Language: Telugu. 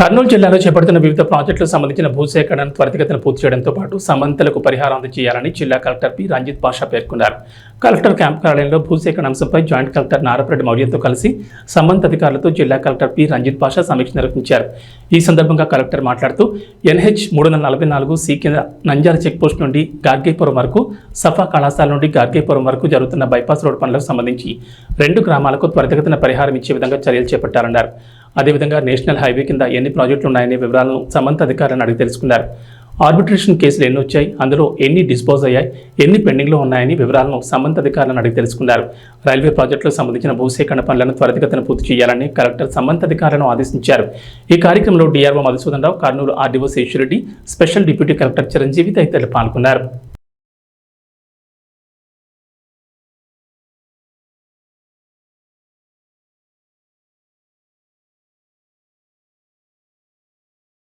కర్నూలు జిల్లాలో చేపడుతున్న వివిధ ప్రాజెక్టులకు సంబంధించిన భూసేకరణను త్వరితగతిన పూర్తి చేయడంతో పాటు సమంతలకు పరిహారం అందజేయాలని జిల్లా కలెక్టర్ పి. రంజిత్ పాషా పేర్కొన్నారు. కలెక్టర్ క్యాంప్ కార్యాలయంలో భూసేకరణ అంశంపై జాయింట్ కలెక్టర్ నారపరెడ్డి మౌర్యంతో కలిసి సంబంధిత అధికారులతో జిల్లా కలెక్టర్ పి. రంజిత్ పాషా సమీక్ష నిర్వహించారు. ఈ సందర్భంగా కలెక్టర్ మాట్లాడుతూ ఎన్హెచ్ మూడు వందల నలభై నాలుగు సి కింద నంజాల నుండి గార్గేపురం వరకు సఫా కళాశాల నుండి గార్గేపురం వరకు జరుగుతున్న బైపాస్ రోడ్ పనులకు సంబంధించి రెండు గ్రామాలకు త్వరితగతిన పరిహారం ఇచ్చే విధంగా చర్యలు చేపట్టారన్నారు అదేవిధంగా నేషనల్ హైవే కింద ఎన్ని ప్రాజెక్టులు ఉన్నాయనే వివరాలను సమంత అధికారులను అడిగి తెలుసుకున్నారు. ఆర్బిట్రేషన్ కేసులు ఎన్ని వచ్చాయి? అందులో ఎన్ని డిస్పోజ్ అయ్యాయి? ఎన్ని పెండింగ్లో ఉన్నాయని వివరాలను సంబంధిత అధికారులను అడిగి తెలుసుకున్నారు. రైల్వే ప్రాజెక్టులకు సంబంధించిన భూసేకరణ పనులను త్వరితగతిన పూర్తి చేయాలని కలెక్టర్ సంబంధిత అధికారులను ఆదేశించారు. ఈ కార్యక్రమంలో DRO Madhusudan Rao Kurnool RDO Seshireddy special deputy collector Chiranjeevi తదితరులు పాల్గొన్నారు.